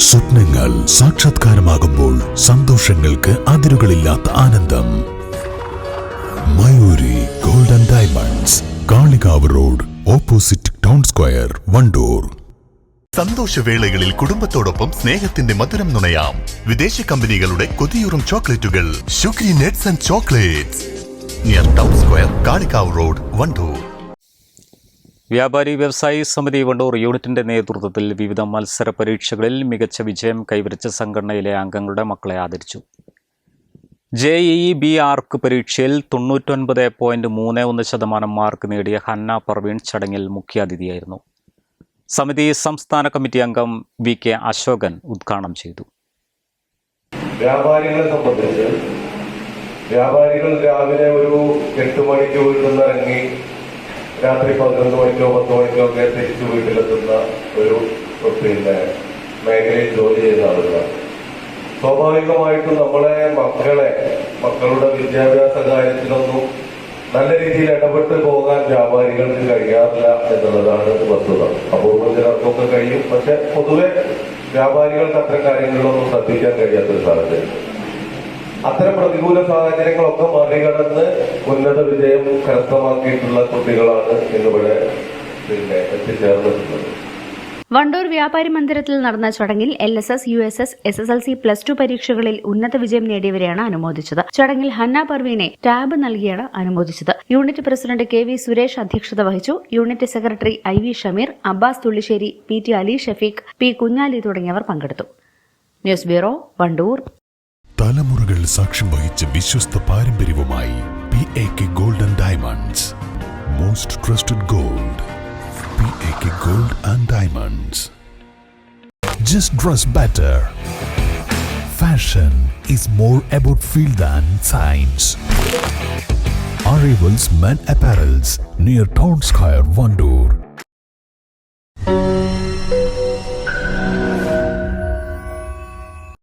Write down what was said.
സ്വപ്നങ്ങൾ സാക്ഷാത്കാരമാകുമ്പോൾ സന്തോഷങ്ങൾക്ക് അതിരുകളില്ലാത്ത ആനന്ദം. Mayuri golden diamonds Kalikavu road opposite town square Wandoor. സന്തോഷവേളകളിൽ കുടുംബത്തോടൊപ്പം സ്നേഹത്തിന്റെ മധുരം നുണയാം. വിദേശ കമ്പനികളുടെ കൊതിയൂറും ചോക്ലേറ്റുകൾ. ഷുഗ്രി nets and chocolates. Near town square Kalikavu road Wandoor. വ്യാപാരി വ്യവസായി സമിതി വണ്ടൂർ യൂണിറ്റിന്റെ നേതൃത്വത്തിൽ വിവിധ മത്സര പരീക്ഷകളിൽ മികച്ച വിജയം കൈവരിച്ച സംഘടനയിലെ അംഗങ്ങളുടെ മക്കളെ ആദരിച്ചു. ജെ ഇ ബി ആർക്ക് പരീക്ഷയിൽ തൊണ്ണൂറ്റൊൻപത് പോയിന്റ് മൂന്ന് ഒന്ന് ശതമാനം മാർക്ക് നേടിയ ഹന്ന പർവീൺ ചടങ്ങിൽ മുഖ്യാതിഥിയായിരുന്നു. സമിതി സംസ്ഥാന കമ്മിറ്റി അംഗം വി കെ അശോകൻ ഉദ്ഘാടനം ചെയ്തു. വ്യാപാരികളെ സംബന്ധിച്ച് വ്യാപാരികൾ രാവിലെ ഒരു എട്ട് മണിക്ക് വീട്ടിൽ നിന്ന് ഇറങ്ങി രാത്രി പന്ത്രണ്ട് മണിക്കോ പത്ത് മണിക്കോ ഒക്കെ തിരിച്ചു വീട്ടിലെത്തുന്ന ഒരു പിന്നെ മേഖലയിൽ ജോലി ചെയ്ത ആളുകളാണ്. സ്വാഭാവികമായിട്ടും നമ്മളെ മക്കളെ മക്കളുടെ വിദ്യാഭ്യാസ കാര്യത്തിലൊന്നും നല്ല രീതിയിൽ ഇടപെട്ട് പോകാൻ വ്യാപാരികൾക്ക് കഴിയാറില്ല എന്നുള്ളതാണ് വസ്തുത. അപൂർവം ചിലർക്കൊക്കെ കഴിയും. പക്ഷെ പൊതുവെ വ്യാപാരികൾക്ക് അത്തരം കാര്യങ്ങളിലൊന്നും ശ്രദ്ധിക്കാൻ കഴിയാത്തൊരു സാഹചര്യം. അത്തരം പ്രതികൂല സാഹചര്യങ്ങളൊക്കെ മറികടന്ന് ഉന്നത വിജയം കരസ്ഥമാക്കിയിട്ടുള്ള കുട്ടികളാണ് ഇന്നിവിടെ പിന്നെ എത്തിച്ചേർന്നിട്ടുള്ളത്. വണ്ടൂർ വ്യാപാരി മന്ദിരത്തിൽ നടന്ന ചടങ്ങിൽ L S S U S S S S L C plus two പരീക്ഷകളിൽ ഉന്നത വിജയം നേടിയവരെയാണ് അനുമോദിച്ചത്. ചടങ്ങിൽ ഹന്ന പർവീനെ ടാബ് നൽകിയാണ് അനുമോദിച്ചത്. Unit president K V Suresh അധ്യക്ഷത വഹിച്ചു. Unit secretary I V Shameer Abbas Thullissery P T Ali Shafeeq P Kunhali തുടങ്ങിയവർ പങ്കെടുത്തു. News bureau Wandoor. തലമുറകൾ സാക്ഷ്യം വഹിച്ച വിശ്വസ്ത പാരമ്പര്യവുമായി P A K golden diamonds most trusted gold P A K gold and diamonds just dress better fashion is more about feel than science. Arrivals Men Apparels near Town Square, Vandoor.